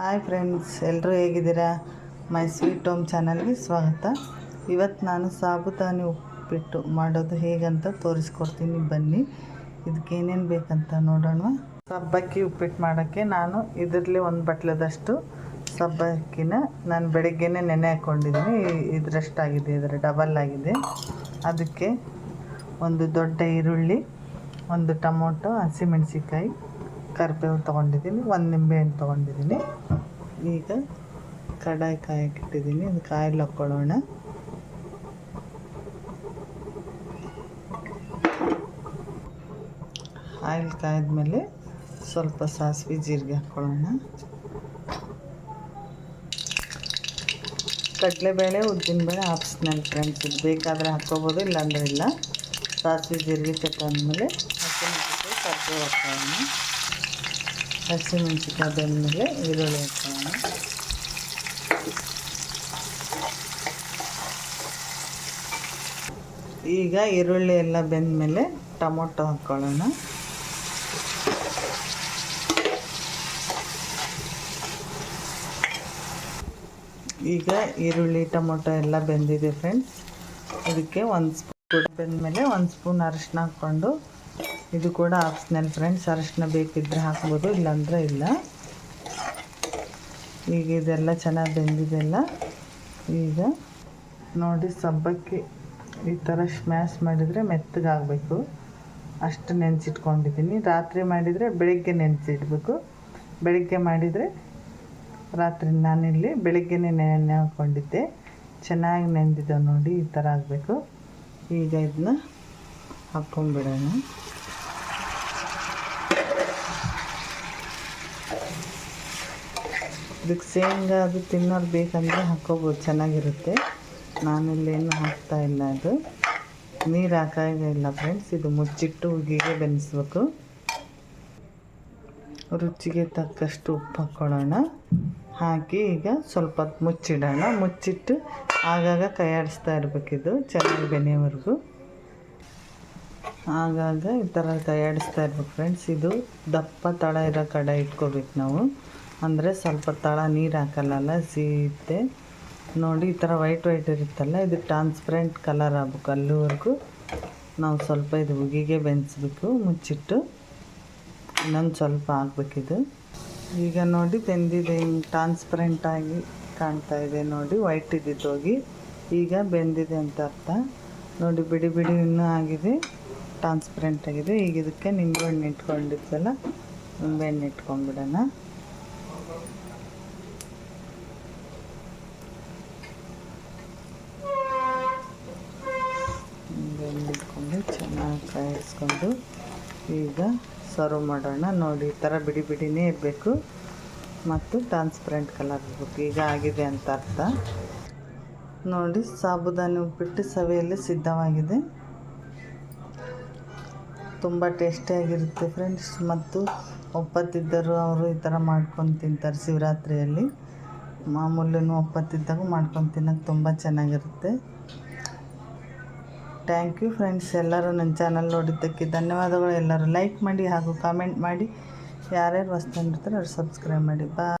Hi friends ಎಲ್ಲರೂ ಹೇಗಿದ್ದೀರಾ? My sweet home ಚಾನಲ್ಗೆ ಸ್ವಾಗತ. ಇವತ್ತು ನಾನು ಸಾಬುದಾನಿ ಉಪ್ಪಿಟ್ಟು ಮಾಡೋದು ಹೇಗಂತ ತೋರಿಸ್ಕೊಡ್ತೀನಿ. ಬನ್ನಿ, ಇದಕ್ಕೆ ಏನೇನು ಬೇಕಂತ ನೋಡೋಣ. ಸಬ್ಬಕ್ಕಿ ಉಪ್ಪಿಟ್ಟು ಮಾಡೋಕ್ಕೆ ನಾನು ಇದರಲ್ಲಿ ಒಂದು ಬಟ್ಲದಷ್ಟು ಸಬ್ಬಕ್ಕಿನ ನಾನು ಬೆಳಗ್ಗೆನೇ ನೆನೆ ಹಾಕ್ಕೊಂಡಿದ್ದೀನಿ ಇದರಷ್ಟಾಗಿದೆ ಇದರ ಡಬಲ್ ಆಗಿದೆ. ಅದಕ್ಕೆ ಒಂದು ದೊಡ್ಡ ಈರುಳ್ಳಿ, ಒಂದು ಟೊಮೊಟೊ ಹಸಿಮೆಣಸಿಕಾಯಿ ಕರಿಬೇವು ತೊಗೊಂಡಿದ್ದೀನಿ, ಒಂದು ನಿಂಬೆಹಣ್ಣು ತೊಗೊಂಡಿದ್ದೀನಿ. ಈಗ ಕಡಾಯಿ ಕಾಯಿ ಇಟ್ಟಿದ್ದೀನಿ ಅದು ಕಾಯಲ್ಲಿ ಹಾಕ್ಕೊಳ್ಳೋಣ ಆಯಿಲ್ ಕಾಯ್ದ್ಮೇಲೆ ಸ್ವಲ್ಪ ಸಾಸಿವೆ ಜೀರಿಗೆ ಹಾಕ್ಕೊಳ್ಳೋಣ ಕಡಲೆಬೇಳೆ, ಉದ್ದಿನಬೇಳೆ ಆಪ್ಷನಲ್ ಫ್ರೆಂಡ್ಸ್, ಇದು ಬೇಕಾದರೆ ಹಾಕ್ಕೋಬೋದು, ಇಲ್ಲಾಂದ್ರೆ ಇಲ್ಲ. ಸಾಸಿವೆ ಜೀರಿಗೆ ಚಟ್ಟಾದ್ಮೇಲೆ ಹಾಕ್ಕೊಂಡು ಕರಿಬೇವು ಹಾಕ್ಕೊಳ್ಳೋಣ ಹಸಿಮೆಣಸಿಕಾಯಿ ಬೆಂದಮೇಲೆ ಈರುಳ್ಳಿ ಹಾಕೋಣ. ಈಗ ಈರುಳ್ಳಿ ಎಲ್ಲ ಬೆಂದಮೇಲೆ ಟೊಮೊಟೊ ಹಾಕ್ಕೊಳ್ಳೋಣ ಈಗ ಈರುಳ್ಳಿ, ಟೊಮೊಟೊ ಎಲ್ಲ ಬೆಂದಿದೆ ಫ್ರೆಂಡ್ಸ್ ಅದಕ್ಕೆ ಒಂದು ಸ್ಪೂನ್ ಬೆಂದಮೇಲೆ ಒಂದು ಸ್ಪೂನ್ ಅರಿಶಿನ ಹಾಕ್ಕೊಂಡು ಇದು ಕೂಡ ಆಪ್ಷನಲ್ ಫ್ರೆಂಡ್ಸ್, ಅರಿಶಿನ ಬೇಕಿದ್ದರೆ ಹಾಕ್ಬೋದು, ಇಲ್ಲಾಂದರೆ ಇಲ್ಲ. ಈಗ ಇದೆಲ್ಲ ಚೆನ್ನಾಗಿ ಬೆಂದಿದೆಲ್ಲ ಈಗ ನೋಡಿ, ಸಬ್ಬಕ್ಕಿ ಈ ಥರ ಸ್ಮ್ಯಾಶ್ ಮಾಡಿದರೆ ಮೆತ್ತಗಾಗಬೇಕು. ಅಷ್ಟು ನೆನೆಸಿಟ್ಕೊಂಡಿದ್ದೀನಿ. ರಾತ್ರಿ ಮಾಡಿದರೆ ಬೆಳಗ್ಗೆ ನೆನೆಸಿಡ್ಬೇಕು. ಬೆಳಗ್ಗೆ ಮಾಡಿದರೆ ರಾತ್ರಿ ನಾನಿಲ್ಲಿ ಬೆಳಗ್ಗೆನೇ ನೆನೆ ಹಾಕ್ಕೊಂಡಿದ್ದೆ ಚೆನ್ನಾಗಿ ನೆಂದಿದ್ದಾವೆ ನೋಡಿ, ಈ ಥರ ಆಗಬೇಕು. ಈಗ ಇದನ್ನ ಹಾಕ್ಕೊಂಬಿಡೋಣ ಇದಕ್ಕೆ ಶೇಂಗಾ ಅದು ತಿನ್ನೋರು ಬೇಕಂದರೆ ಹಾಕ್ಕೋಬೋದು, ಚೆನ್ನಾಗಿರುತ್ತೆ. ನಾನಿಲ್ಲೇನು ಹಾಕ್ತಾ ಇಲ್ಲ ಅದು. ನೀರು ಹಾಕಾಗಿಲ್ಲ ಫ್ರೆಂಡ್ಸ್ ಇದು ಮುಚ್ಚಿಟ್ಟು ಉಗಿಗೆ ಬೆನೆಸ್ಬೇಕು. ರುಚಿಗೆ ತಕ್ಕಷ್ಟು ಉಪ್ಪು ಹಾಕ್ಕೊಳ್ಳೋಣ. ಹಾಕಿ ಈಗ ಸ್ವಲ್ಪ ಹೊತ್ತು ಮುಚ್ಚಿಡೋಣ. ಮುಚ್ಚಿಟ್ಟು ಆಗಾಗ ತಯಾರಿಸ್ತಾ ಇರ್ಬೇಕು ಇರಬೇಕಿದು ಚೆನ್ನಾಗಿ ಬೆನೆಯವರೆಗೂ ಆಗಾಗ ಈ ಥರ ತಯಾರಿಸ್ತಾ ಇರ್ಬೇಕು ಫ್ರೆಂಡ್ಸ್ ಇದು ದಪ್ಪ ತಳ ಇರೋ ಕಡೆ ಇಟ್ಕೋಬೇಕು ನಾವು. ಅಂದರೆ ಸ್ವಲ್ಪ ತಳ ನೀರು ಹಾಕಲ್ಲಲ್ಲ, ಸೀತೆ. ನೋಡಿ, ಈ ಥರ ವೈಟ್ ವೈಟ್ ಇರುತ್ತಲ್ಲ, ಇದು ಟ್ರಾನ್ಸ್ಪರೆಂಟ್ ಕಲರ್ ಆಗ್ಬೇಕು ಅಲ್ಲಿವರೆಗೂ. ನಾವು ಸ್ವಲ್ಪ ಇದು ಉಗಿಗೆ ಬೆನ್ಸ್ಬೇಕು ಮುಚ್ಚಿಟ್ಟು ಇನ್ನೊಂದು ಸ್ವಲ್ಪ ಹಾಕ್ಬೇಕಿದು ಈಗ ನೋಡಿ, ಬೆಂದಿದೆ, ಹಿಂಗೆ ಟ್ರಾನ್ಸ್ಪರೆಂಟಾಗಿ ಕಾಣ್ತಾ ಇದೆ ನೋಡಿ ವೈಟ್ ಇದ್ದಿದ್ದು ಹೋಗಿ. ಈಗ ಬೆಂದಿದೆ ಅಂತ ಅರ್ಥ. ನೋಡಿ, ಬಿಡಿ ಬಿಡಿ ಇನ್ನೂ ಆಗಿದೆ ಟ್ರಾನ್ಸ್ಪರೆಂಟ್ ಆಗಿದೆ. ಈಗ ಇದಕ್ಕೆ ನಿಂಬೆಹಣ್ಣು ಇಟ್ಕೊಂಡಿದ್ದಲ್ಲ ನಿಂಬೆಹಣ್ಣು ಇಟ್ಕೊಂಡ್ಬಿಡೋಣ. ಚೆನ್ನಾಗಿ ಕಾಯಿಸ್ಕೊಂಡು ಈಗ ಸರ್ವ್ ಮಾಡೋಣ. ನೋಡಿ, ಈ ಥರ ಬಿಡಿ ಬಿಡಿನೇ ಇರಬೇಕು. ಮತ್ತು ಟ್ರಾನ್ಸ್ಪರೆಂಟ್ ಕಲರ್ ಇರಬೇಕು. ಈಗ ಆಗಿದೆ ಅಂತ ಅರ್ಥ. ನೋಡಿ, ಸಾಬುದಾನಿ ಉಪ್ಪಿಟ್ಟು ಸವೆಯಲ್ಲಿ ಸಿದ್ಧವಾಗಿದೆ. ತುಂಬ ಟೇಸ್ಟಿಯಾಗಿರುತ್ತೆ ಫ್ರೆಂಡ್ಸ್ ಮತ್ತು ಒಪ್ಪತ್ತಿದ್ದರು ಅವರು ಈ ಥರ ಮಾಡ್ಕೊಂಡು ತಿಂತಾರೆ ಶಿವರಾತ್ರಿಯಲ್ಲಿ. ಮಾಮೂಲಿನೂ ಒಪ್ಪತ್ತಿದ್ದಾಗ ಮಾಡ್ಕೊಂಡು ತಿನ್ನೋಕೆ ತುಂಬ ಚೆನ್ನಾಗಿರುತ್ತೆ. ಥ್ಯಾಂಕ್ ಯು ಫ್ರೆಂಡ್ಸ್ ಎಲ್ಲರೂ ನನ್ನ ಚಾನಲ್ ನೋಡಿದ್ದಕ್ಕೆ ಧನ್ಯವಾದಗಳು. ಎಲ್ಲರೂ ಲೈಕ್ ಮಾಡಿ ಹಾಗೂ ಕಾಮೆಂಟ್ ಮಾಡಿ. ಯಾರ್ಯಾರು ಹೊಸ್ತಾಗಿರ್ತಾರೆ ಅವ್ರು ಸಬ್ಸ್ಕ್ರೈಬ್ ಮಾಡಿ. ಬಾ